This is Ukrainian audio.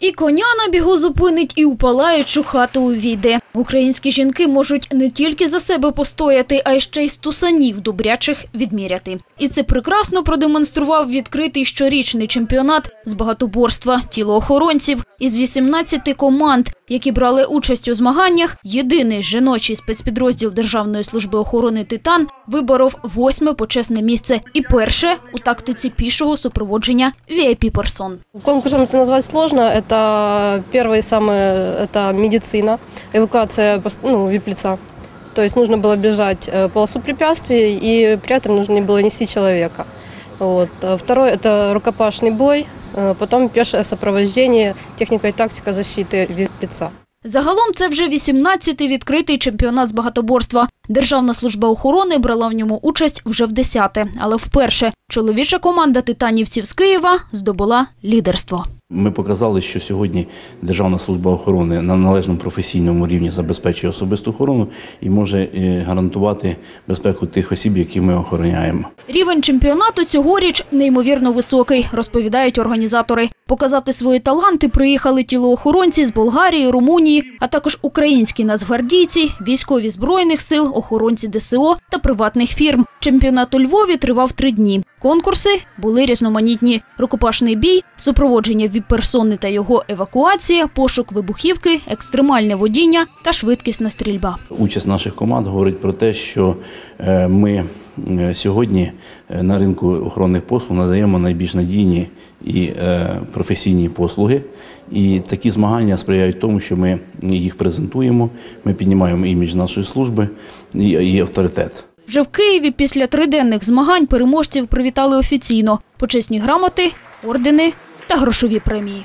І коня на бігу зупинить, і у палаючу хату увійде. Українські жінки можуть не тільки за себе постояти, а й ще й стусанів добрячих відміряти. І це прекрасно продемонстрував відкритий щорічний чемпіонат з багатоборства тілоохоронців із 18 команд, які брали участь у змаганнях. Єдиний жіночий спецпідрозділ Державної служби охорони Титан виборов восьме почесне місце і перше у тактиці пішого супроводження vip персон Конкурсом это назвать сложно. Это первый самый, это медицина, эвакуация пос- ну, вип-лица. То есть нужно было бежать э, полосу препятствий и при этом нужно было нести человека. Вот. А Второй – это рукопашный бой, э, потом пешее сопровождение, техника и тактика защиты вип-лица. Загалом це вже 18-й відкритий чемпіонат з багатоборства. Державна служба охорони брала в ньому участь вже в десяте, але вперше чоловіча команда титанівців з Києва здобула лідерство. Ми показали, що сьогодні Державна служба охорони на належному професійному рівні забезпечує особисту охорону і може е, гарантувати безпеку тих осіб, які ми охороняємо. Рівень чемпіонату цьогоріч неймовірно високий, розповідають організатори. Показати свої таланти приїхали тілоохоронці з Болгарії, Румунії, а також українські нацгвардійці, військові збройних сил, охоронці ДСО та приватних фірм. Чемпіонат у Львові тривав три дні. Конкурси були різноманітні: рукопашний бій, супроводження віп-персони та його евакуація, пошук вибухівки, екстремальне водіння та швидкісна стрільба. Участь наших команд говорить про те, що е, ми е, сьогодні е, на ринку охоронних послуг надаємо найбільш надійні і професійні послуги. І такі змагання сприяють тому, що ми їх презентуємо, ми піднімаємо імідж нашої служби і авторитет. Вже в Києві після триденних змагань переможців привітали офіційно. Почесні грамоти, ордени та грошові премії.